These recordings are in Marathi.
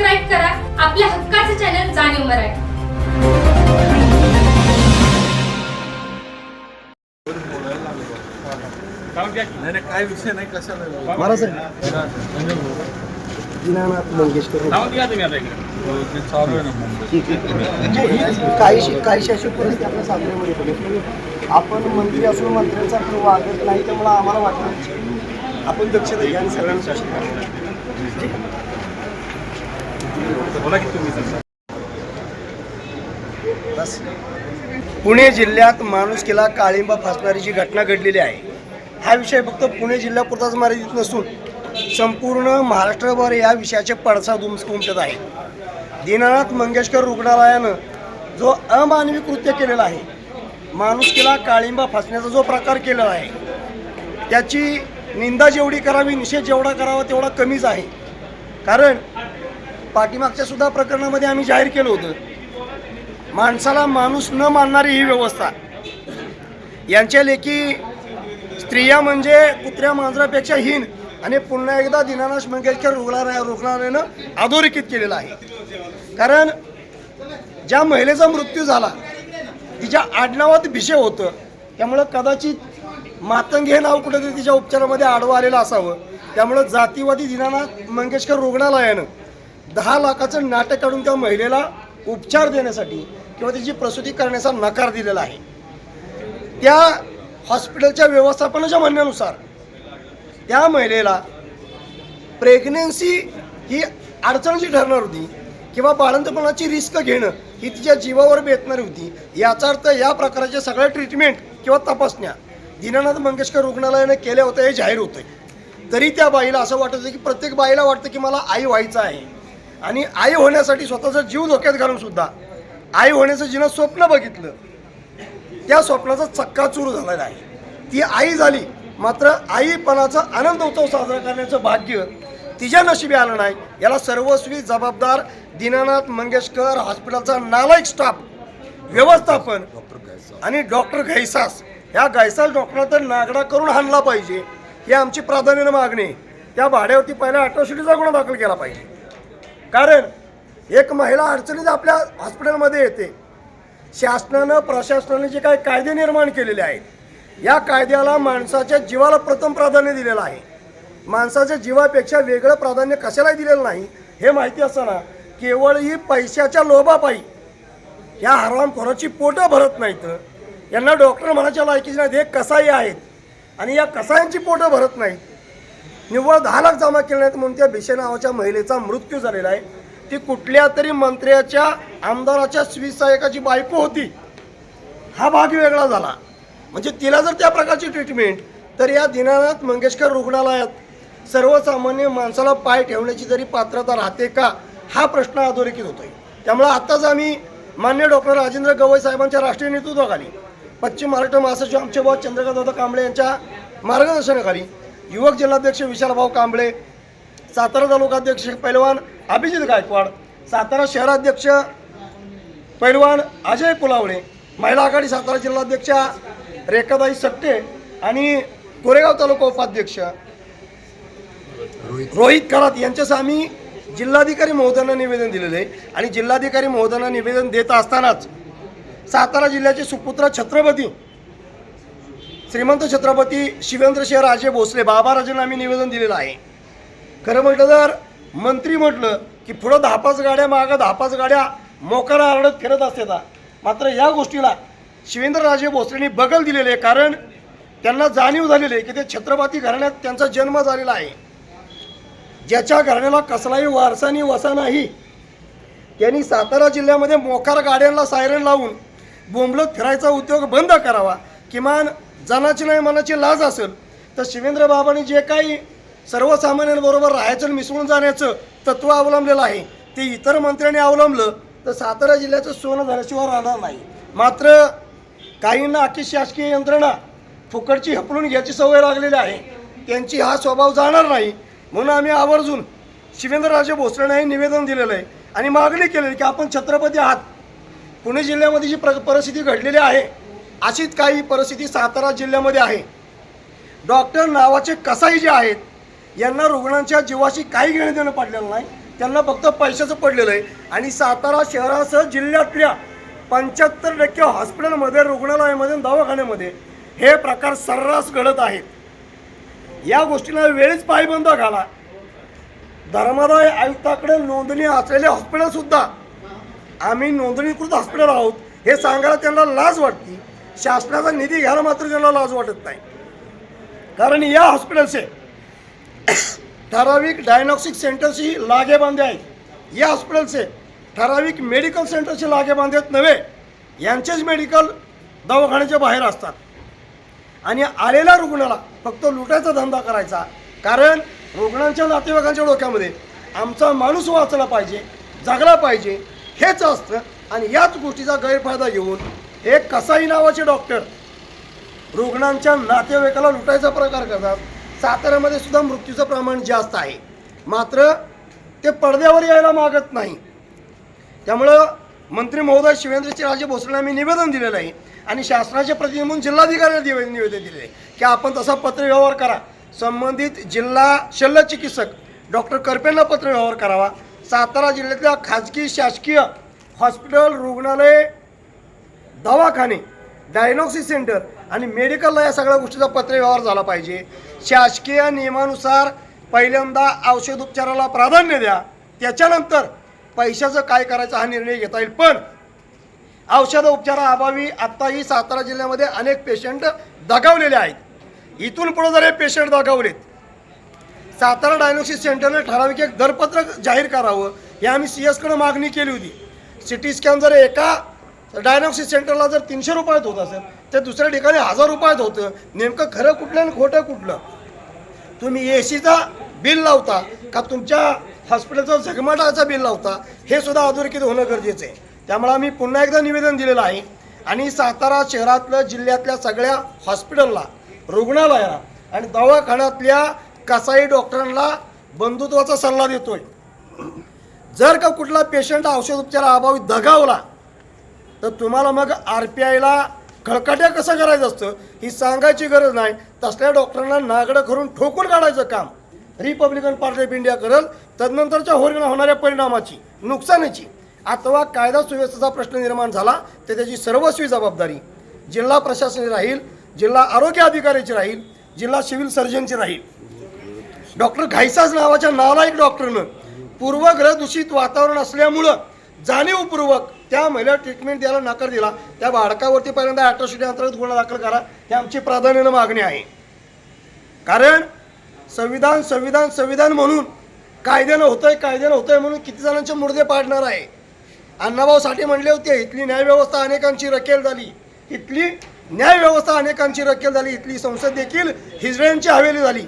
सबस्क्राईब करा. आपल्या हक्काचे चॅनल जाणीव मराठी. नाही नाही, काय विषय नाही कशाला मला सर. दीनानाथ मंगेशकर. ते चालू आहे ना मुंबई काहीशी काहीशी अशी परिस्थिती आपल्या साताऱ्यामध्ये पडली. आपण मंत्री असून मंत्र्यांसारखं वागत नाही त्यामुळे आम्हाला वाटतं आपण दक्षता घ्या आणि सगळ्यांना शासन करा. बोला की तुम्ही बस पुणे जिल्ह्यात माणुसकीला काळिंबा फासणारी जी घटना घडलेली आहे हा विषय फक्त पुणे जिल्ह्यापुरताच मर्यादित नसून संपूर्ण महाराष्ट्रभर या विषयाचे पडसाद उमस उमटत आहे. दीनानाथ मंगेशकर रुग्णालयानं जो अमानवी कृत्य केलेलं आहे माणुसकीला काळिंबा फासण्याचा जो प्रकार केलेला आहे त्याची निंदा जेवढी करावी निषेध जेवढा करावा तेवढा कमीच आहे. कारण पाठीमागच्या सुद्धा प्रकरणामध्ये आम्ही जाहीर केलं होतं. माणसाला माणूस न मानणारी ही व्यवस्था. यांच्या लेखी स्त्रिया म्हणजे कुत्र्या मांजरापेक्षा हीन आणि पुन्हा एकदा दीनानाथ मंगेशकर रुग्णालया रुग्णालयानं अधोरेखित केलेलं आहे. कारण ज्या महिलेचा मृत्यू झाला तिच्या आडनावात भिषे होतं. त्यामुळं कदाचित मातंग हे नाव कुठेतरी तिच्या उपचारामध्ये आडवं आलेलं असावं. त्यामुळं जातीवादी दीनानाथ मंगेशकर रुग्णालयानं दहा लाखाचं नाटक काढून त्या महिलेला उपचार देण्यासाठी किंवा तिची प्रसूती करण्याचा नकार दिलेला आहे. त्या हॉस्पिटलच्या व्यवस्थापनाच्या म्हणण्यानुसार त्या महिलेला प्रेग्नेन्सी ही अडचणीची ठरणार होती किंवा बाळंतपणाची रिस्क घेणं ही तिच्या जीवावर बेतणारी होती. याचा अर्थ या प्रकारचे सगळ्या ट्रीटमेंट किंवा तपासण्या दीनानाथ मंगेशकर रुग्णालयाने केल्या होत्या हे जाहीर होतं तरी त्या बाईला असं वाटत होतं की प्रत्येक बाईला वाटतं की मला आई व्हायचं आहे. आणि आई होण्यासाठी स्वतःचा जीव धोक्यात घालून सुद्धा आई होण्याचं जिनं स्वप्न बघितलं त्या स्वप्नाचा चक्काचूर झालेला आहे ती आई झाली मात्र आईपणाचा आनंद उत्सव साजरा करण्याचं भाग्य तिच्या नशिबी आलं नाही. याला सर्वस्वी जबाबदार दीनानाथ मंगेशकर हॉस्पिटलचा नालायक स्टाफ व्यवस्थापन आणि डॉक्टर घैसास ह्या घैसास डॉक्टरना तर नागडा करून हाणला पाहिजे ही आमची प्राधान्यानं मागणी त्या भाड्यावरती पहिला अट्रॉसिटीचा गुन्हा दाखल केला पाहिजे. कारण एक महिला अडचणीत आपल्या हॉस्पिटलमध्ये येते. शासनानं प्रशासनाने जे काही कायदे निर्माण केलेले आहेत या कायद्याला माणसाच्या जीवाला प्रथम प्राधान्य दिलेलं आहे. माणसाच्या जीवापेक्षा वेगळं प्राधान्य कशालाही दिलेलं नाही. हे माहिती असताना केवळ ही पैशाच्या लोभापायी या हरामखोराची पोटं भरत नाहीत. यांना डॉक्टर म्हणायच्या लायकीचे नाहीत. हे कसाई आहेत आणि या कसायांची पोटं भरत नाहीत. निव्वळ दहा लाख जमा केले नाहीत म्हणून त्या भिशे नावाच्या महिलेचा मृत्यू झालेला आहे. ती कुठल्या तरी मंत्र्याच्या आमदाराच्या स्वीसहायकाची बायको होती. हा भाग वेगळा झाला. म्हणजे तिला जर त्या प्रकारची ट्रीटमेंट तर या दीनानाथ मंगेशकर रुग्णालयात सर्वसामान्य माणसाला पाय ठेवण्याची जरी पात्रता राहते का हा प्रश्न अधोरेखित आहे त्यामुळं आत्ताच आम्ही मान्य डॉक्टर राजेंद्र गवई साहेबांच्या राष्ट्रीय नेतृत्वाखाली पश्चिम महाराष्ट्र महासचिव आमचे चंद्रकांत दादा कांबळे यांच्या मार्गदर्शनाखाली युवक जिल्हाध्यक्ष विशालभाऊ कांबळे सातारा तालुकाध्यक्ष पैलवान अभिजित गायकवाड सातारा शहराध्यक्ष पैलवान अजय कुलावळे महिला आघाडी सातारा जिल्हाध्यक्षा रेखाताई सट्टे आणि कोरेगाव तालुका उपाध्यक्ष रोहित. खरात यांच्यास आम्ही जिल्हाधिकारी महोदयांना निवेदन दिलेलं आहे. आणि जिल्हाधिकारी महोदयांना निवेदन देत असतानाच सातारा जिल्ह्याचे सुपुत्र छत्रपती श्रीमंत छत्रपती शिवेंद्रसिंह राजे भोसले बाबाराजांना आम्ही निवेदन दिलेलं आहे. खरं म्हटलं तर मंत्री म्हटलं की पुढं दहा पाच गाड्या मागं दहा पाच गाड्या मोकाला आरडत फिरत असतात मात्र या गोष्टीला शिवेंद्रराजे भोसलेंनी बगल दिलेले आहे कारण त्यांना जाणीव झालेली आहे की ते छत्रपती घराण्यात त्यांचा जन्म झालेला आहे. ज्याच्या घराण्याला कसलाही वारसानी वसा नाही. त्यांनी सातारा जिल्ह्यामध्ये मोकार गाड्यांना सायरन लावून बोंबलत फिरायचा उद्योग बंद करावा. किमान जनाची नाही मनाची लाज असेल तर शिवेंद्र बाबांनी जे काही सर्वसामान्यांबरोबर राहायचं मिसळून जाण्याचं तत्त्व अवलंबलेलं आहे ते इतर मंत्र्यांनी अवलंबलं तर सातारा जिल्ह्याचं सोनं झाल्याशिवाय राहणार नाही. मात्र काहींना अख्खी शासकीय यंत्रणा फुकटची हपलून घ्यायची सवय लागलेली आहे. त्यांची हा स्वभाव जाणार नाही. म्हणून आम्ही आवर्जून शिवेंद्रराजे भोसलेंना हे निवेदन दिलेलं आहे आणि मागणी केलेली की आपण छत्रपती आहात. पुणे जिल्ह्यामध्ये जी प्र परिस्थिती घडलेली आहे अशीच काही परिस्थिती सातारा जिल्ह्यामध्ये आहे. डॉक्टर नावाचे कसाई जे आहेत यांना रुग्णांच्या जीवाशी काही घेणं देणं पडलेलं नाही. त्यांना फक्त पैशाचं पडलेलं आहे. आणि सातारा शहरासह जिल्ह्यातल्या पंच्याहत्तर टक्के हॉस्पिटलमध्ये रुग्णालयामध्ये दवाखान्यामध्ये हे प्रकार सर्रास घडत आहेत. या गोष्टीला वेळीच पायबंद घाला. धर्मादाय आयुक्ताकडे नोंदणी असलेले हॉस्पिटलसुद्धा आम्ही नोंदणीकृत हॉस्पिटल आहोत हे सांगायला त्यांना लाज वाटते. शासनाचा निधी घ्यायला मात्र त्यांना लाज वाटत नाही. कारण या हॉस्पिटलचे ठराविक डायग्नॉस्टिक सेंटरशी लागेबांधे आहेत. या हॉस्पिटलचे ठराविक मेडिकल सेंटरशी लागेबांधे आहेत नव्हे यांचेच मेडिकल दवाखान्याच्या बाहेर असतात. आणि आलेल्या रुग्णाला फक्त लुटायचा धंदा करायचा कारण रुग्णांच्या नातेवाईकांच्या डोक्यामध्ये आमचा माणूस वाचला पाहिजे जगला पाहिजे हेच असतं. आणि याच गोष्टीचा गैरफायदा घेऊन एक कसाई नावाचे डॉक्टर. रुग्णांच्या नातेवाईकाला लुटायचा प्रकार करतात. साताऱ्यामध्ये सुद्धा मृत्यूचं प्रमाण जास्त आहे. मात्र ते पडद्यावर यायला मागत नाही. त्यामुळं मंत्री महोदय शिवेंद्रजी राजे भोसले मी निवेदन दिलेलं आहे आणि शासनाचे प्रतिनिधी म्हणून जिल्हाधिकाऱ्यांना दिवे निवेदन दिलेलं आहे की आपण तसा पत्रव्यवहार करा. संबंधित जिल्हा शल्य चिकित्सक डॉक्टर करपेंना पत्रव्यवहार करावा. सातारा जिल्ह्यातल्या खाजगी शासकीय हॉस्पिटल रुग्णालय दवाखाने डायग्नॉसिस सेंटर आणि मेडिकलला या सगळ्या गोष्टीचा पत्रव्यवहार झाला पाहिजे. शासकीय नियमानुसार पहिल्यांदा औषधोपचाराला प्राधान्य द्या. त्याच्यानंतर पैशाचं काय करायचं हा निर्णय घेता येईल. पण औषध उपचाराअभावी आत्ताही सातारा जिल्ह्यामध्ये अनेक पेशंट दगावलेले आहेत. इथून पुढे जर हे पेशंट दगावलेत सातारा डायग्नोसिस सेंटरने ठराविक एक दरपत्रक जाहीर करावं. हे आम्ही सी एसकडं मागणी केली होती. सी टी स्कॅन जर एका डायनॉक्सिस सेंटरला जर तीनशे रुपयात होत असेल तर दुसऱ्या ठिकाणी हजार रुपयात होतं. नेमकं खरं कुठलं आणि खोटं कुठलं? तुम्ही ए सीचा बिल लावता का तुमच्या हॉस्पिटलचं झगमटाचं बिल लावता हे सुद्धा अधोरेखित होणं गरजेचं आहे. त्यामुळे आम्ही पुन्हा एकदा निवेदन दिलेलं आहे. आणि सातारा शहरातल्या जिल्ह्यातल्या सगळ्या हॉस्पिटलला रुग्णालयाला आणि दवाखान्यातल्या कसाई डॉक्टरांना बंधुत्वाचा सल्ला देतोय. जर का कुठला पेशंट औषधोपचाराअभावी दगावला तर तुम्हाला मग आर पी आयला खळकाट्या कसं करायचं असतं? ही सांगायची गरज नाही. तसल्या डॉक्टरांना नागडं करून ठोकून काढायचं काम. रिपब्लिकन पार्टी ऑफ इंडिया करेल तदनंतरच्या होरीला होणाऱ्या परिणामाची नुकसानीची. अथवा कायदा सुव्यवस्थेचा प्रश्न निर्माण झाला तर त्याची सर्वस्वी जबाबदारी जिल्हा प्रशासनाची राहील जिल्हा आरोग्य अधिकाऱ्याची राहील जिल्हा सिव्हिल सर्जनची राहील. डॉक्टर घायसाज नावाच्या नालायक डॉक्टरनं पूर्वग्रह दूषित वातावरण असल्यामुळं जाणीवपूर्वक त्या महिला ट्रीटमेंट द्यायला नकार दिला त्या बाळकावरती पहिल्यांदा अॅट्रॉसिटी अंतर्गत गुन्हा दाखल करा ही आमची प्राधान्यानं मागणी आहे. कारण संविधान संविधान संविधान म्हणून कायद्यानं होतंय कायद्यानं होतंय म्हणून किती जणांचे मुर्दे पाडणार आहे? अण्णाभाऊ साठे म्हणले होते इथली न्यायव्यवस्था अनेकांची रकेल झाली. इथली न्यायव्यवस्था अनेकांची रकेल झाली. इथली संसद देखील हिजड्यांची हवेली झाली.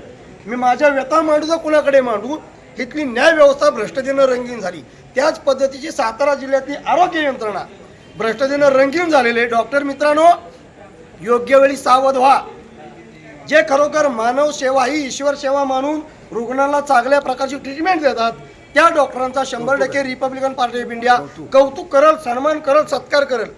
मी माझ्या व्यथा मांडू तर कुणाकडे मांडू? इथली न्यायव्यवस्था भ्रष्टतेनं रंगीन झाली. त्याच पद्धतीची सातारा जिल्ह्यातली आरोग्य यंत्रणा भ्रष्टतेनं रंगीन झालेले डॉक्टर मित्रांनो योग्य वेळी सावध व्हा. जे खरोखर मानव सेवा ही ईश्वर सेवा मानून रुग्णाला चांगल्या प्रकारची ट्रीटमेंट देतात त्या डॉक्टरांचा शंभर टक्के रिपब्लिकन पार्टी ऑफ इंडिया कौतुक. करल सन्मान करल सत्कार करल.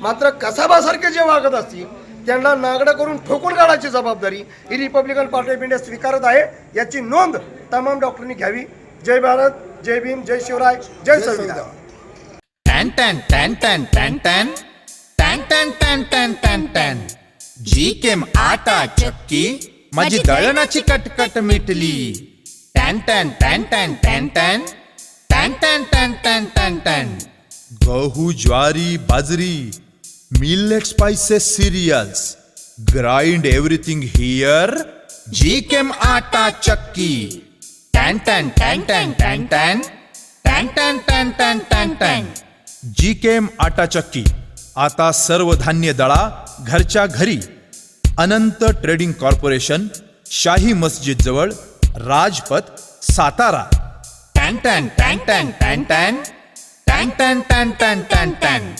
मात्र कसाबासारखे जे वागत असतील त्यांना नागडं करून ठोकून काढायची जबाबदारी ही रिपब्लिकन पार्टी ऑफ इंडिया स्वीकारत आहे. याची नोंद तमाम डॉक्टरांनी घ्यावी. जय भारत. जय भीम जय शिवराय जय संविधान टॅन टॅन टॅन टॅन टॅन टॅन टॅन टॅन टॅन टॅन टॅन टॅन जी केम आटा चक्की माझी दळणाची कटकट मिटली टॅन टॅन टॅन टॅन टॅन टॅन टॅन टॅन टॅन टॅन टॅन टॅन गहू ज्वारी बाजरी millet spices cereals grind everything here जी केम आटा चक्की टॅन टॅन टॅन टॅन टॅन टॅन टॅन टॅन टॅन टॅन टॅन टॅन जी केम आटा चक्की आता सर्व धान्य दळा घरच्या घरी अनंत ट्रेडिंग कॉर्पोरेशन शाही मस्जिद जवळ राजपथ सातारा टॅन टॅन टॅन टॅन टॅन टॅन टॅन टॅन टॅन टॅन टॅन टॅन